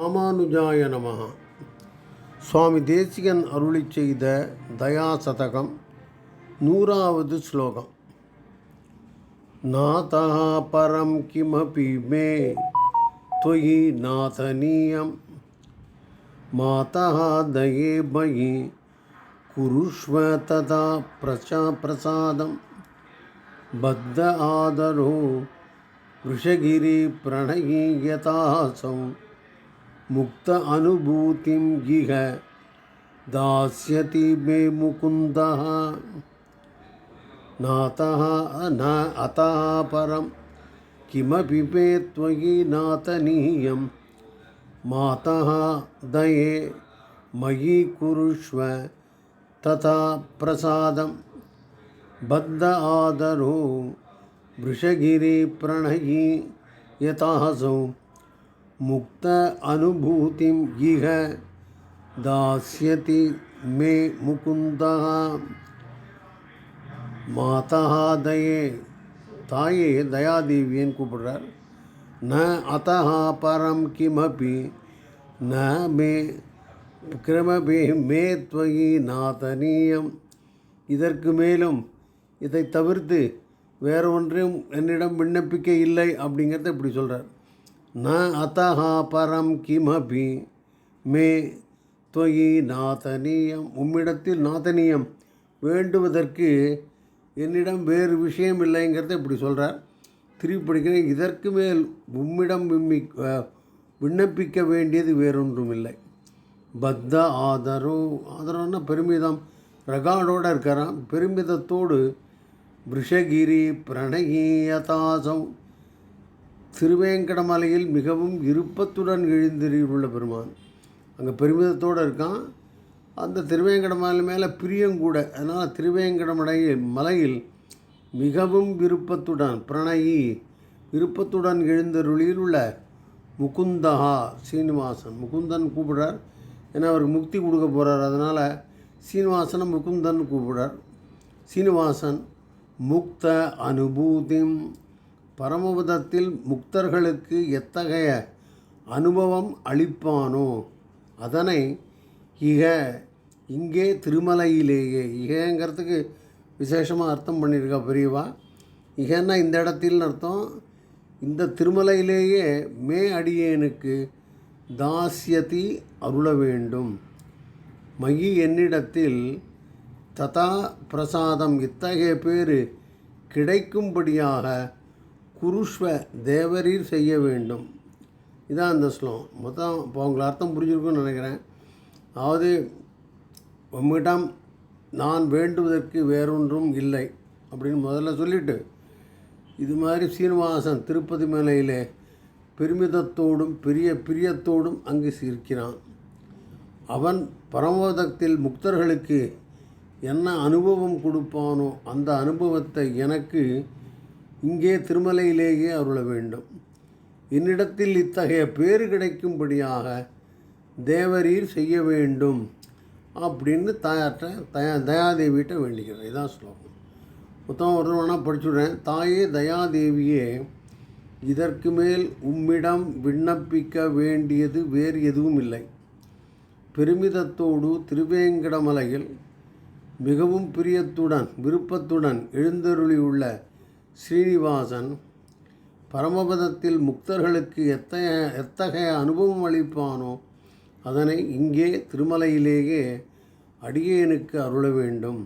ராமானுஜாய நம சுவாமி தேசிகன் அருளி செய்த தயா சதகம் நூறாவது ஸ்லோகம் நாதா பரம் கிமபி மே தொயி நாதனீயம் மாதா தயே மயி குருஷ்வ ததா பிரசா பிரசாதம் பத்த ஆதரோ விஷகிரி பிரணயீயதாசம் मुक्त अनुभूतिं गिह दास्यति मे मुकुन्दः नातः न अतः परं किमपि मे त्वयि नातनीयं मातः दये मयि कुरुष्व तथा प्रसादं। बद्ध आदरो वृषगिरिप्रणयी यथासौ। முக்த அனுபூதிம் இக தாசியதி மே முகுந்தः. மாதாதயே தாயே தயாதேவியன் கூப்பிடுறார். ந அத்தா பரம் கிமபி ந மே கிரமபி மே துவயி நாதனீயம். இதற்கு மேலும் இதை தவிர்த்து வேற ஒன்றையும் என்னிடம் விண்ணப்பிக்க இல்லை அப்படிங்கிறத இப்படி சொல்கிறார் न अतः பரம் கிமபி மே துவயி நாதனீயம் உம்மிடத்தில் நாதனீயம் வேண்டுவதற்கு என்னிடம் வேறு விஷயம் இல்லைங்கிறத இப்படி சொல்கிறார் திருப்பி படிக்கிறேன் இதற்கு மேல் உம்மிடம் விம்மி விண்ணப்பிக்க வேண்டியது வேறொன்றும் இல்லை பத்த ஆதரோ ஆதரவுன்னா பெருமிதம். ரகாடோடு இருக்கிறான் பெருமிதத்தோடு விஷகிரி பிரணயீயதாசம் திருவேங்கடமலையில் மிகவும் விருப்பத்துடன் எழுந்தறியுள்ள பெருமான். அங்கே பெருமிதத்தோடு இருக்கான். அந்த திருவேங்கடமலை மேலே பிரியங்கூட அதனால் திருவேங்கடமலையில் மலையில் மிகவும் விருப்பத்துடன் பிரணயி விருப்பத்துடன் எழுந்தருளியில் உள்ள முகுந்தஹா சீனிவாசன் முகுந்தன் கூப்பிடுறார். ஏன்னா அவருக்கு முக்தி கொடுக்க போகிறார் அதனால் சீனிவாசனை முகுந்தன் கூப்பிடுறார். சீனிவாசன் முக்த அனுபூதிம் பரமபதத்தில் முக்தர்களுக்கு எத்தகைய அனுபவம் அளிப்பானோ அதனை இக இங்கே திருமலையிலேயே இகங்கிறதுக்கு விசேஷமாக அர்த்தம் பண்ணியிருக்கா பெரியவா? இகன்னா இந்த இடத்தில் அர்த்தம் இந்த திருமலையிலேயே மே அடியேனுக்கு தாஸ்யதி அருள வேண்டும். மயி என்னிடத்தில் ததா பிரசாதம் இத்தகைய பேர் கிடைக்கும்படியாக குருஷ்வ தேவரீர் செய்ய வேண்டும். இதான் அந்த ஸ்லோகம். மொத்தம் இப்போ உங்களை அர்த்தம் புரிஞ்சிருக்கும்னு நினைக்கிறேன். அதாவது உம்மிடம் நான் வேண்டுவதற்கு வேறொன்றும் இல்லை அப்படின்னு முதல்ல சொல்லிட்டு இது மாதிரி சீனிவாசன் திருப்பதி மேலையிலே பெருமிதத்தோடும் பெரிய பிரியத்தோடும் அங்கு இருக்கிறான் அவன் பரமோதத்தில் முக்தர்களுக்கு என்ன அனுபவம் கொடுப்பானோ அந்த அனுபவத்தை எனக்கு இங்கே திருமலையிலேயே அருள வேண்டும். என்னிடத்தில் இத்தகைய பேறு கிடைக்கும்படியாக தேவரீர் செய்ய வேண்டும் அப்படின்னு தாயார்கிட்ட தயா தயாதேவிகிட்ட வேண்டிக்கிறேன். இதான் ஸ்லோகம். மொத்தம் ஒரு வேணால் படிச்சுடுறேன். தாயே தயாதேவியே இதற்கு மேல் உம்மிடம் விண்ணப்பிக்க வேண்டியது வேறு எதுவும் இல்லை. பெருமிதத்தோடு திருவேங்கடமலையில் மிகவும் பிரியத்துடன் விருப்பத்துடன் எழுந்தருளியுள்ள ஸ்ரீனிவாசன் பரமபதத்தில் முக்தர்களுக்கு எத்தகைய எத்தகைய அனுபவம் அளிப்பானோ அதனை இங்கே திருமலையிலேயே அடியேனுக்கு அருள வேண்டும்.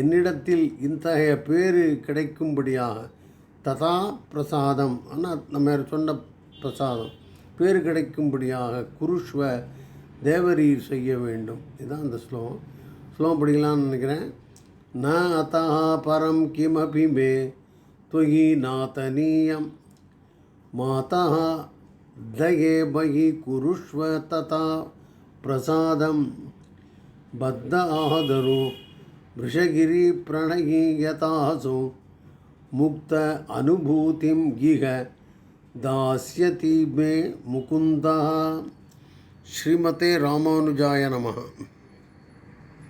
என்னிடத்தில் இத்தகைய பேறு கிடைக்கும்படியாக ததா பிரசாதம் ஆனால் நம்ம சொன்ன பிரசாதம் பேறு கிடைக்கும்படியாக குருஷ்வ தேவரீர் செய்ய வேண்டும். இதுதான் அந்த ஸ்லோகம். ஸ்லோகம் படிக்கலாம்னு நினைக்கிறேன். ந அத்தா பரம் கிமபி மே त्वयि नातनीयं मातः दये मयि कुरुष्व तथा प्रसादं बद्ध आदरो वृषगिरिप्रणयी यथासो मुक्त अनुभूतिं गिह दास्यति मे मुकुन्दः। श्रीमते रामानुजाय नमः।